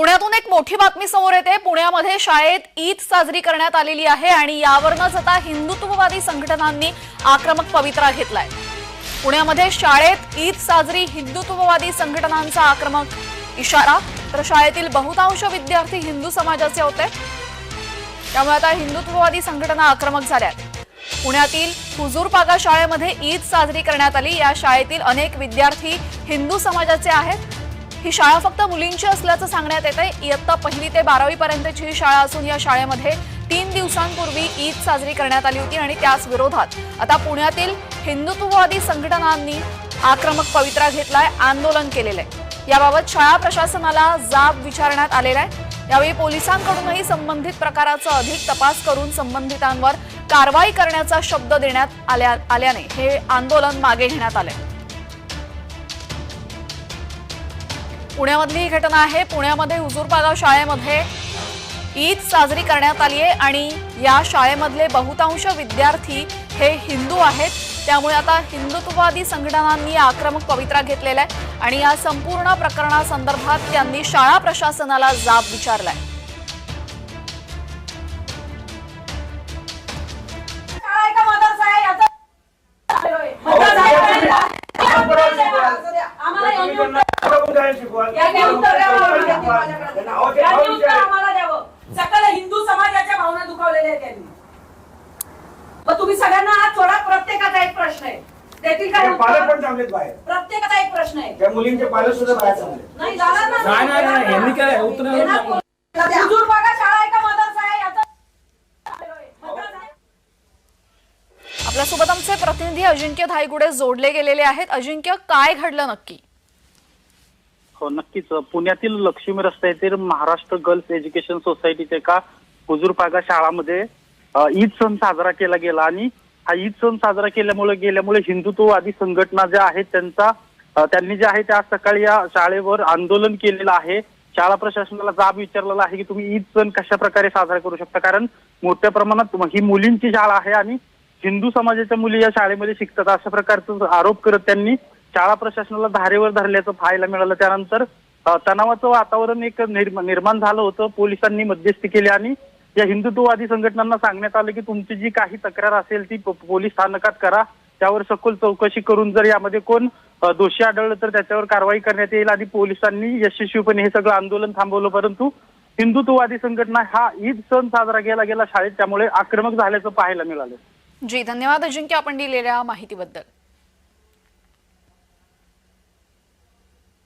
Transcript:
पुण्यातून एक मोठी बातमी समोर येते. पुण्यामध्ये शाळेत ईद साजरी करण्यात आलेली आहे आणि यावरूनच आता हिंदुत्ववादी संघटनांनी आक्रमक पवित्रा घेतलाय. पुण्यामध्ये शाळेत ईद साजरी हिंदुत्ववादी संघटनांचा आक्रमक इशारा. तर शाळेतील बहुतांश विद्यार्थी हिंदू समाजाचे होते. त्यामुळे आता हिंदुत्ववादी संघटना आक्रमक झाल्यात. पुण्यातील हुजूरपागा शाळेमध्ये ईद साजरी करण्यात आली. या शाळेतील अनेक विद्यार्थी हिंदू समाजाचे आहेत. ही शाळा फक्त मुलींची असल्याचं सांगण्यात येत आहे इयत्ता पहिली ते बारावी पर्यंतची ही शाळा असून या शाळेमध्ये तीन दिवसांपूर्वी ईद साजरी करण्यात आली होती आणि त्याच विरोधात आता पुण्यातील हिंदुत्ववादी संघटनांनी आक्रमक पवित्रा घेतलाय आंदोलन केलेलं आहे याबाबत शाळा प्रशासनाला जाब विचारण्यात आलेला आहे यावेळी पोलिसांकडूनही संबंधित प्रकाराचा अधिक तपास करून संबंधितांवर कारवाई करण्याचा शब्द देण्यात आल्या आल्याने हे आंदोलन मागे घेण्यात आलंय. पुण्यामधली ही घटना आहे. पुण्यामध्ये हुजूरपागा शाळेमध्ये ईद साजरी करण्यात आली आहे आणि या शाळेमधले बहुतांश विद्यार्थी हे हिंदू आहेत. त्यामुळे आता हिंदुत्ववादी संघटनांनी आक्रमक पवित्रा घेतलेला आहे आणि या संपूर्ण प्रकरणासंदर्भात त्यांनी शाळा प्रशासनाला जाब विचारलाय. शाळा उत्तर आम्हाला द्यावं. सकल हिंदू समाजाच्या भावना दुखावलेल्या आहेत त्यांनी. मग तुम्ही सगळ्यांना हात सोडा प्रत्येकाचा एक प्रश्न आहे. देतील काय पालक उत्तर? पण थांबलेत बाहेर. प्रत्येकाचा एक प्रश्न आहे. त्या मुलींचे पालक सुद्धा बाहेर थांबले नाही जाणार ना. नाही, नाही, नाही, यांनी काय उत्तर नाही यांना दिलं. कोण- हुजूर बघा शाळा आहे का मदरसा आहे? याचा मदरसा आहे. आपल्यासोबत आमचे प्रतिनिधी अजिंक्य धायगुडे जोडले गेलेले आहेत. अजिंक्य काय घडलं नक्की? नक्कीच. पुण्यातील लक्ष्मी रस्ता येथील महाराष्ट्र गर्ल्स एज्युकेशन सोसायटीच्या एका हुजूरपागा शाळामध्ये ईद सण साजरा केला गेला आणि हा ईद सण साजरा केल्यामुळे गेल्यामुळे हिंदुत्ववादी संघटना ज्या आहेत त्यांचा त्यांनी जे आहे त्या सकाळी या शाळेवर आंदोलन केलेलं आहे. शाळा प्रशासनाला जाब विचारलेला आहे की तुम्ही ईद सण कशा प्रकारे साजरा करू शकता? कारण मोठ्या प्रमाणात ही मुलींची शाळा आहे आणि हिंदू समाजाच्या मुली या शाळेमध्ये शिकतात. अशा प्रकारचा आरोप करत त्यांनी शाळा प्रशासनाला धारेवर धरल्याचं पाहायला मिळालं. त्यानंतर तणावाचं वातावरण एक निर्माण झालं होतं. पोलिसांनी मध्यस्थी केली आणि या हिंदुत्ववादी संघटनांना सांगण्यात आलं की तुमची जी काही तक्रार असेल ती पोलीस स्थानकात करा. त्यावर सखोल चौकशी करून जर यामध्ये कोण दोषी आढळलं तर त्याच्यावर कारवाई करण्यात येईल आणि पोलिसांनी यशस्वीपणे हे सगळं आंदोलन थांबवलं. परंतु हिंदुत्ववादी संघटना हा ईद सण साजरा केला गेला शाळेत. त्यामुळे आक्रमक झाल्याचं पाहायला मिळालं. जी धन्यवाद अजिंक्य आपण दिलेल्या माहितीबद्दल.